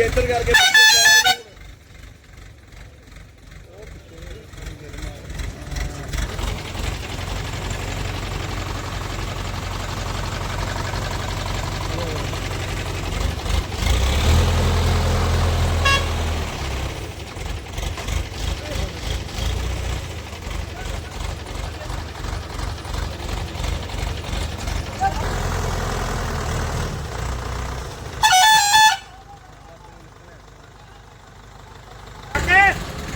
ਭਾਜੀ ਇੱਧਰ ਕਰਕੇ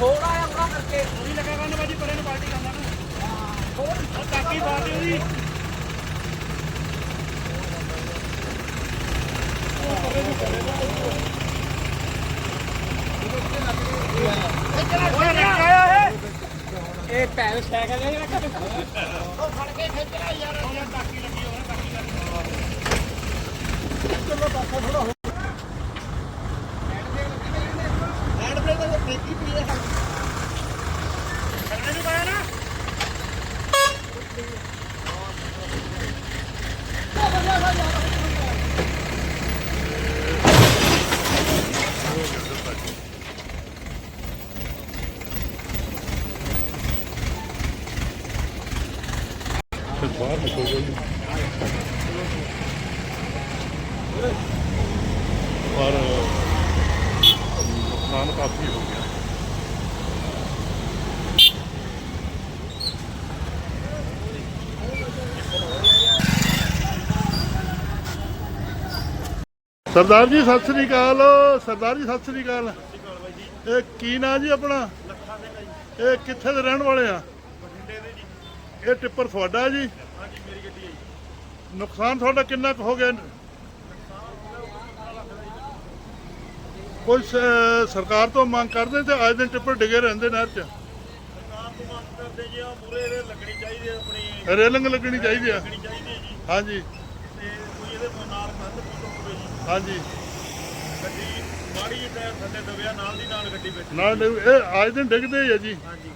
ਥੋੜਾ ਜਿਹਾ ਉਹਨਾਂ ਕਰਕੇ ਉਹੀ ਲੱਗਾ ਕਰਨ ਬਾਜੀ ਪਰੇ ਨੂੰ ਪਾਰਟੀ ਕਰਦਾ ਨਾ। ਹੋਰ। ਉਹ ਕਾਕੀ ਬਾਤ ਹੈ ਉਹਦੀ ਓਏ ਰੱਖਿਆ ਹੈ ਇਹ। ਪੈਰ ਸਾਈਕਲ ਹੈ ਜਿਹੜਾ ਉਹ ਫੜ ਕੇ ਖਿੱਚ ਲੈ ਯਾਰ। ਉਹ ਟਾਕੀ ਲੱਗੀ ਹੋਣਾ ਟਾਕੀ ਲੱਗੀ। ਹੈਂਡ ਬ੍ਰੇਕ ਤਾਂ ਠੇਕੀ ਪਈ ਹੈ ਥੱਲੇ ਨੂੰ ਪਾਇਆ ਨਾ ਫਿਰ ਬਾਹਰ ਨਿਕਲ ਜਾਊਗੀ ਪਰ ਨੁਕਸਾਨ ਕਾਫੀ ਹੋ ਗਿਆ। ਸਰਦਾਰ ਜੀ, ਸਤਿ ਸ੍ਰੀ ਅਕਾਲ। ਸਰਦਾਰ ਜੀ, ਸਤਿ ਸ੍ਰੀ ਅਕਾਲ। ਇਹ ਕੀ ਨਾਂ ਜੀ ਆਪਣਾ? ਇਹ ਕਿੱਥੇ ਦੇ ਰਹਿਣ ਵਾਲੇ ਆ? ਇਹ ਟਿੱਪਰ ਤੁਹਾਡਾ ਜੀ ਹਾਂਜੀ ਮੇਰੀ ਗੱਡੀ ਹੈ ਜੀ? ਨੁਕਸਾਨ ਤੁਹਾਡਾ ਕਿੰਨਾ ਕੁ ਹੋ ਗਿਆ? ਕੋਈ ਸਰਕਾਰ ਤੋਂ ਮੰਗ ਕਰਦੇ ਤੇ ਅੱਜ ਦਿਨ ਟਿੱਪਰ ਡਿੱਗੇ ਰਹਿੰਦੇ ਨਹਿਰ 'ਚ? ਸਰਕਾਰ ਤੋਂ ਮੰਗ ਕਰਦੇ ਜੀ ਆ ਮੂਰੇ ਇਹਦੇ ਲੱਗਣੀ ਚਾਹੀਦੀ ਹੈ ਆਪਣੀ ਰੇਲਿੰਗ ਲੱਗਣੀ ਚਾਹੀਦੀ ਹੈ ਹਾਂਜੀ। ਤੇ ਕੋਈ ਇਹਦੇ ਨਾਲ ਕੰਧ ਹੋਵੇ ਜੀ ਹਾਂਜੀ। ਗੱਡੀ ਮਾੜੀ ਜਿਹੀ ਟਾਇਰ ਥੱਲੇ ਦਬਿਆ ਨਾਲ ਦੀ ਨਾਲ ਗੱਡੀ ਵਿੱਚ। ਨਾਲ ਇਹ ਅੱਜ ਦਿਨ ਡਿੱਗਦੇ ਹੀ ਆ ਜੀ। ਹਾਂਜੀ।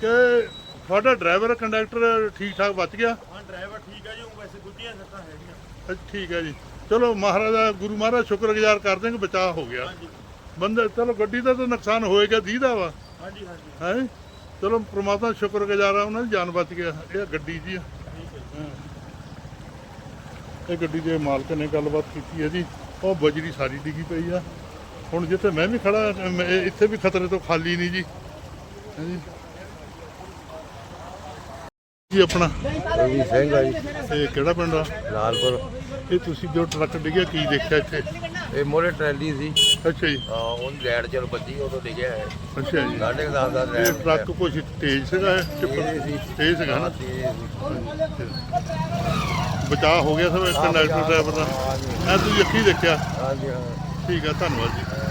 ਕਿ ਤੁਹਾਡਾ ਡਰਾਈਵਰ ਕੰਡਕਟਰ ਠੀਕ ਠਾਕ ਬਚ ਗਿਆ? ਹਾਂ ਡਰਾਈਵਰ ਠੀਕ ਹੈ ਜੀ ਉਹ ਵੈਸੇ ਗੁੱਡੀਆਂ ਸੱਟਾਂ ਹੈਗੀਆਂ। ਅੱਛਾ, ਠੀਕ ਹੈ ਜੀ। ਚਲੋ ਮਹਾਰਾਜ ਗੁਰੂ ਮਹਾਰਾਜ ਸ਼ੁਕਰਗੁਜ਼ਾਰ ਕਰਦੇ ਕਿ ਬਚਾਅ ਹੋ ਗਿਆ। ਹਾਂਜੀ। ਬੰਦੇ ਚਲੋ ਗੱਡੀ ਦਾ ਤਾਂ ਨੁਕਸਾਨ ਹੋਏਗਾ ਦੀਦਾ ਵਾ। ਹਾਂਜੀ ਹਾਂਜੀ। ਹੈ? ਚਲੋ ਪ੍ਰਮਾਤਮਾ ਸ਼ੁਕਰਗੁਜ਼ਾਰ ਆ ਉਹਨਾਂ ਦੀ ਜਾਨ ਬਚ ਗਿਆ। ਇਹ ਗੱਡੀ ਜੀ ਆ। ਹਾਂ। ਇਹ ਗੱਡੀ ਦੇ ਮਾਲਕ ਨੇ ਗੱਲਬਾਤ ਕੀਤੀ ਹੈ ਜੀ। ਉਹ ਬਜਰੀ ਸਾਰੀ ਡਿੱਗੀ ਪਈ ਆ। ਹੁਣ ਜਿੱਥੇ ਮੈਂ ਵੀ ਖੜਾ ਇਹ- ਇੱਥੇ ਵੀ ਖਤਰੇ ਤੋਂ ਖਾਲੀ ਨਹੀਂ ਜੀ। ਹੈ ਜੀ ਆਪਣਾ? ਰਵੀ ਸਿੰਘ ਆ ਜੀ। ਇਹ ਕਿਹੜਾ ਪਿੰਡ ਆ? ਲਾਲਪੁਰ। ਇਹ ਤੁਸੀਂ ਜੋ ਟਰੱਕ ਡਿੱਗਿਆ ਕੀ ਦੇਖਿਆ ਇੱਥੇ? ਇਹ ਮੋਰੇ ਟਰੈਲੀ ਸੀ। ਅੱਛਾ ਜੀ। ਹਾਂ ਉਹਦੀ ਲੈਟ ਚਲ ਬੱਜੀ ਉਦੋਂ ਡਿੱਗਿਆ ਹੈ। ਅੱਛਾ ਜੀ। ਕੁ ਦਸ ਦਾ ਇਹ ਲੈਟ ਟਰੱਕ ਕੁਛ ਤੇਜ਼ ਸੀਗਾ ਇਹ? ਤੇਜ਼ ਟਿੱਪਰ ਸੀ। ਤੇਜ਼ ਸੀਗਾ ਨਾ। ਬਚਾਅ ਹੋ ਗਿਆ ਸਭ ਕੰਡਕਟਰ ਡਰਾਈਵਰ ਦਾ? ਐ ਤੁਸੀਂ ਅੱਖੀ ਦੇਖਿਆ? ਹਾਂਜੀ ਹਾਂ। ਠੀਕ ਹੈ ਧੰਨਵਾਦ ਜੀ।